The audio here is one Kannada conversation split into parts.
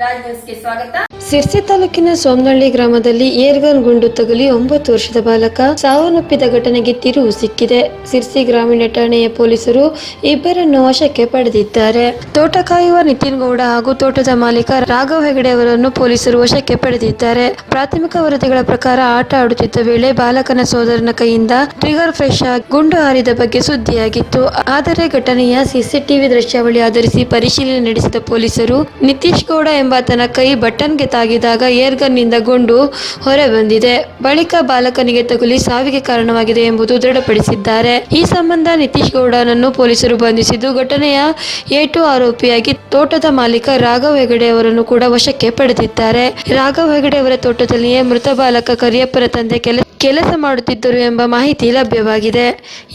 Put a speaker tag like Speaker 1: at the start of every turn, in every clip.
Speaker 1: ರಾಜ್ ನ್ಯೂಸ್ಗೆ ಸ್ವಾಗತ
Speaker 2: ಸಿರ್ಸಿ ತಾಲೂಕಿನ ಸೋಮನಹಳ್ಳಿ ಗ್ರಾಮದಲ್ಲಿ ಏರ್ಗನ್ ಗುಂಡು ತಗುಲಿ ಒಂಬತ್ತು ವರ್ಷದ ಬಾಲಕ ಸಾವನ್ನಪ್ಪಿದ ಘಟನೆಗೆ ತಿರುವು ಸಿಕ್ಕಿದೆ. ಸಿರ್ಸಿ ಗ್ರಾಮೀಣ ಠಾಣೆಯ ಪೊಲೀಸರು ಇಬ್ಬರನ್ನು ವಶಕ್ಕೆ ಪಡೆದಿದ್ದಾರೆ. ತೋಟ ಕಾಯುವ ನಿತಿನ್ ಗೌಡ ಹಾಗೂ ತೋಟದ ಮಾಲೀಕ ರಾಘವ್ ಹೆಗಡೆ ಅವರನ್ನು ಪೊಲೀಸರು ವಶಕ್ಕೆ ಪಡೆದಿದ್ದಾರೆ. ಪ್ರಾಥಮಿಕ ವರದಿಗಳ ಪ್ರಕಾರ ಆಟ ಆಡುತ್ತಿದ್ದ ವೇಳೆ ಬಾಲಕನ ಸೋದರನ ಕೈಯಿಂದ ಟ್ರಿಗರ್ ಫ್ರೆಶ್ ಆಗಿ ಗುಂಡು ಹಾರಿದ ಬಗ್ಗೆ ಸುದ್ದಿಯಾಗಿತ್ತು. ಆದರೆ ಘಟನೆಯ ಸಿಸಿಟಿವಿ ದೃಶ್ಯಾವಳಿ ಆಧರಿಸಿ ಪರಿಶೀಲನೆ ನಡೆಸಿದ ಪೊಲೀಸರು, ನಿತೀಶ್ ಗೌಡ ಎಂಬಾತನ ಕೈ ಬಟನ್ಗೆ ತಾಗಿದಾಗ ಏರ್ಗನ್ನಿಂದ ಗುಂಡು ಹೊರಬಂದಿದೆ. ಬಳಿಕ ಬಾಲಕನಿಗೆ ತಗುಲಿ ಸಾವಿಗೆ ಕಾರಣವಾಗಿದೆ ಎಂಬುದು ದೃಢಪಡಿಸಿದ್ದಾರೆ. ಈ ಸಂಬಂಧ ನಿತೀಶ್ ಗೌಡನನ್ನು ಪೊಲೀಸರು ಬಂಧಿಸಿದ್ದು ಘಟನೆಯ ಏಟು ಆರೋಪಿಯಾಗಿ ತೋಟದ ಮಾಲೀಕ ರಾಘವ್ ಹೆಗಡೆ ಅವರನ್ನು ಕೂಡ ವಶಕ್ಕೆ ಪಡೆದಿದ್ದಾರೆ. ರಾಘವ್ ಹೆಗಡೆ ಅವರ ತೋಟದಲ್ಲಿಯೇ ಮೃತ ಬಾಲಕ ಕರಿಯಪ್ಪರ ತಂದೆ ಕೆಲ ಕೆಲಸ ಮಾಡುತ್ತಿದ್ದರು ಎಂಬ ಮಾಹಿತಿ ಲಭ್ಯವಾಗಿದೆ.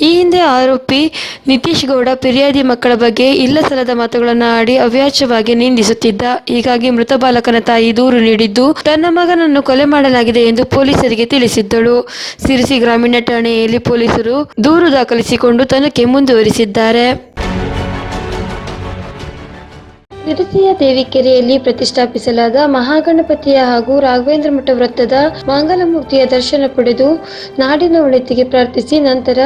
Speaker 2: ಈ ಹಿಂದೆ ಆರೋಪಿ ನಿತೀಶ್ ಗೌಡ ಫಿರ್ಯಾದಿ ಮಕ್ಕಳ ಬಗ್ಗೆ ಇಲ್ಲ ಸಲದ ಮಾತುಗಳನ್ನು ಆಡಿ ಅವ್ಯಾಚ್ಯವಾಗಿ ನಿಂದಿಸುತ್ತಿದ್ದ. ಹೀಗಾಗಿ ಮೃತ ಬಾಲಕನ ತಾಯಿ ದೂರು ನೀಡಿದ್ದು ತನ್ನ ಮಗನನ್ನು ಕೊಲೆ ಮಾಡಲಾಗಿದೆ ಎಂದು ಪೊಲೀಸರಿಗೆ ತಿಳಿಸಿದ್ದಳು. ಸಿರಿಸಿ ಗ್ರಾಮೀಣ ಠಾಣೆಯಲ್ಲಿ ಪೊಲೀಸರು ದೂರು ದಾಖಲಿಸಿಕೊಂಡು ತನಿಖೆ ಮುಂದುವರಿಸಿದ್ದಾರೆ. ಸಿರಿಸಿಯ ದೇವಿಕೆರೆಯಲ್ಲಿ ಪ್ರತಿಷ್ಠಾಪಿಸಲಾದ ಮಹಾಗಣಪತಿಯ ಹಾಗೂ ರಾಘವೇಂದ್ರ ಮಠ ವೃತ್ತದ ಮಂಗಲಮೂರ್ತಿಯ ದರ್ಶನ ಪಡೆದು ನಾಡಿನ ಒಳಿತಿಗೆ ಪ್ರಾರ್ಥಿಸಿ ನಂತರ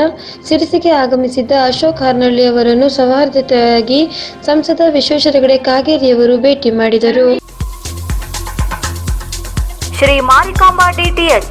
Speaker 2: ಸಿರಿಸಿಗೆ ಆಗಮಿಸಿದ್ದ ಅಶೋಕ್ ಹಾರ್ನಳ್ಳಿ ಅವರನ್ನು ಸೌಹಾರ್ದತೆಯಾಗಿ ಸಂಸದ ವಿಶ್ವೇಶ್ವರ ಹೆಗಡೆ ಕಾಗೇರಿಯವರು ಭೇಟಿ ಮಾಡಿದರು.
Speaker 3: ಶ್ರೀ ಮಾರಿಕಾಂಬಾ ಡಿಟಿಎಚ್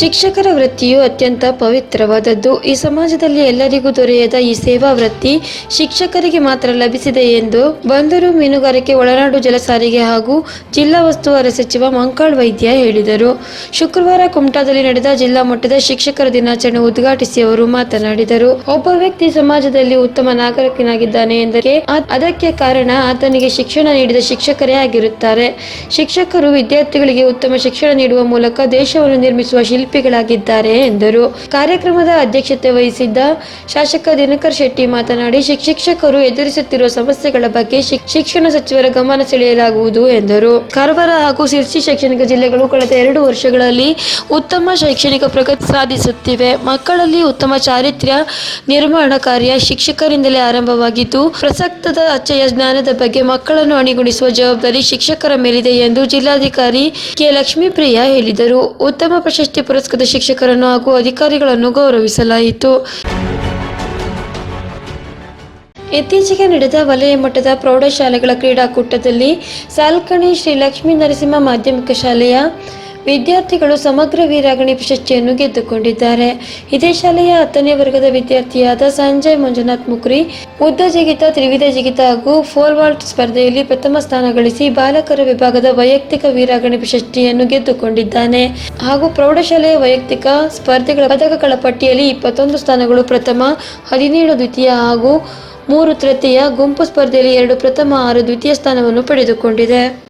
Speaker 2: ಶಿಕ್ಷಕರ ವೃತ್ತಿಯು ಅತ್ಯಂತ ಪವಿತ್ರವಾದದ್ದು. ಈ ಸಮಾಜದಲ್ಲಿ ಎಲ್ಲರಿಗೂ ದೊರೆಯದ ಈ ಸೇವಾ ವೃತ್ತಿ ಶಿಕ್ಷಕರಿಗೆ ಮಾತ್ರ ಲಭಿಸಿದೆ ಎಂದು ಬಂದರು ಮೀನುಗಾರಿಕೆ ಒಳನಾಡು ಜಲಸಾರಿಗೆ ಹಾಗೂ ಜಿಲ್ಲಾ ಉಸ್ತುವಾರಿ ಸಚಿವ ಮಂಕಾಳ್ ವೈದ್ಯ ಹೇಳಿದರು. ಶುಕ್ರವಾರ ಕುಮಟಾದಲ್ಲಿ ನಡೆದ ಜಿಲ್ಲಾ ಮಟ್ಟದ ಶಿಕ್ಷಕರ ದಿನಾಚರಣೆ ಉದ್ಘಾಟಿಸಿ ಅವರು ಮಾತನಾಡಿದರು. ಒಬ್ಬ ವ್ಯಕ್ತಿ ಸಮಾಜದಲ್ಲಿ ಉತ್ತಮ ನಾಗರಿಕನಾಗಿದ್ದಾನೆ ಎಂದರೆ ಅದಕ್ಕೆ ಕಾರಣ ಆತನಿಗೆ ಶಿಕ್ಷಣ ನೀಡಿದ ಶಿಕ್ಷಕರೇ ಆಗಿರುತ್ತಾರೆ. ಶಿಕ್ಷಕರು ವಿದ್ಯಾರ್ಥಿಗಳಿಗೆ ಉತ್ತಮ ಶಿಕ್ಷಣ ನೀಡುವ ಮೂಲಕ ದೇಶವನ್ನು ನಿರ್ಮಿಸುವ ಶಿಲ್ಪಿಗಳಾಗಿದ್ದಾರೆ ಎಂದರು. ಕಾರ್ಯಕ್ರಮದ ಅಧ್ಯಕ್ಷತೆ ವಹಿಸಿದ್ದ ಶಾಸಕ ದಿನಕರ್ ಶೆಟ್ಟಿ ಮಾತನಾಡಿ ಶಿಕ್ಷಕರು ಎದುರಿಸುತ್ತಿರುವ ಸಮಸ್ಯೆಗಳ ಬಗ್ಗೆ ಶಿಕ್- ಶಿಕ್ಷಣ ಸಚಿವರ ಗಮನ ಸೆಳೆಯಲಾಗುವುದು ಎಂದರು. ಕಾರವಾರ ಹಾಗೂ ಸಿರ್ಸಿ ಶೈಕ್ಷಣಿಕ ಜಿಲ್ಲೆಗಳು ಕಳೆದ ಎರಡು ವರ್ಷಗಳಲ್ಲಿ ಉತ್ತಮ ಶೈಕ್ಷಣಿಕ ಪ್ರಗತಿ ಸಾಧಿಸುತ್ತಿವೆ. ಮಕ್ಕಳಲ್ಲಿ ಉತ್ತಮ ಚಾರಿತ್ರ್ಯ ನಿರ್ಮಾಣ ಕಾರ್ಯ ಶಿಕ್ಷಕರಿಂದಲೇ ಆರಂಭವಾಗಿದ್ದು, ಪ್ರಸಕ್ತದ ಅಚ್ಚೆಯ ಜ್ಞಾನದ ಬಗ್ಗೆ ಮಕ್ಕಳನ್ನು ಅಣಿಗೊಳಿಸುವ ಜವಾಬ್ದಾರಿ ಶಿಕ್ಷಕರ ಮೇಲಿದೆ ಎಂದು ಜಿಲ್ಲಾಧಿಕಾರಿ ಕೆ ಲಕ್ಷ್ಮೀಪ್ರಿಯ ಹೇಳಿದರು. ಉತ್ತಮ ಪ್ರಶಸ್ತಿ ಪುರಸ್ಕೃತ ಶಿಕ್ಷಕರನ್ನು ಹಾಗೂ ಅಧಿಕಾರಿಗಳನ್ನು ಗೌರವಿಸಲಾಯಿತು. ಇತ್ತೀಚೆಗೆ ನಡೆದ ವಲಯ ಮಟ್ಟದ ಪ್ರೌಢಶಾಲೆಗಳ ಕ್ರೀಡಾಕೂಟದಲ್ಲಿ ಸಾಲ್ಕಣಿ ಶ್ರೀ ಲಕ್ಷ್ಮೀ ನರಸಿಂಹ ಮಾಧ್ಯಮಿಕ ಶಾಲೆಯ ವಿದ್ಯಾರ್ಥಿಗಳು ಸಮಗ್ರ ವೀರಾಗಣಿ ಪ್ರಶಸ್ತಿಯನ್ನು ಗೆದ್ದುಕೊಂಡಿದ್ದಾರೆ. ಇದೇ ಶಾಲೆಯ ಹತ್ತನೇ ವರ್ಗದ ವಿದ್ಯಾರ್ಥಿಯಾದ ಸಂಜಯ್ ಮಂಜುನಾಥ್ ಮುಕ್ರಿ, ಉದ್ದ ಜಿಗಿತ, ತ್ರಿವಿಧ ಜಿಗಿತ ಹಾಗೂ ಫೋಲ್ವಾಲ್ಟ್ ಸ್ಪರ್ಧೆಯಲ್ಲಿ ಪ್ರಥಮ ಸ್ಥಾನ ಗಳಿಸಿ ಬಾಲಕರ ವಿಭಾಗದ ವೈಯಕ್ತಿಕ ವೀರಾಗಣಿ ಪ್ರಶಸ್ತಿಯನ್ನು ಗೆದ್ದುಕೊಂಡಿದ್ದಾನೆ. ಹಾಗೂ ಪ್ರೌಢಶಾಲೆಯ ವೈಯಕ್ತಿಕ ಸ್ಪರ್ಧೆಗಳ ಪದಕಗಳ ಪಟ್ಟಿಯಲ್ಲಿ ಇಪ್ಪತ್ತೊಂದು ಸ್ಥಾನಗಳು ಪ್ರಥಮ, ಹದಿನೇಳು ದ್ವಿತೀಯ ಹಾಗೂ ಮೂರು ತೃತೀಯ ಗುಂಪು ಸ್ಪರ್ಧೆಯಲ್ಲಿ ಎರಡು ಪ್ರಥಮ, ಆರು ದ್ವಿತೀಯ ಸ್ಥಾನವನ್ನು ಪಡೆದುಕೊಂಡಿದೆ.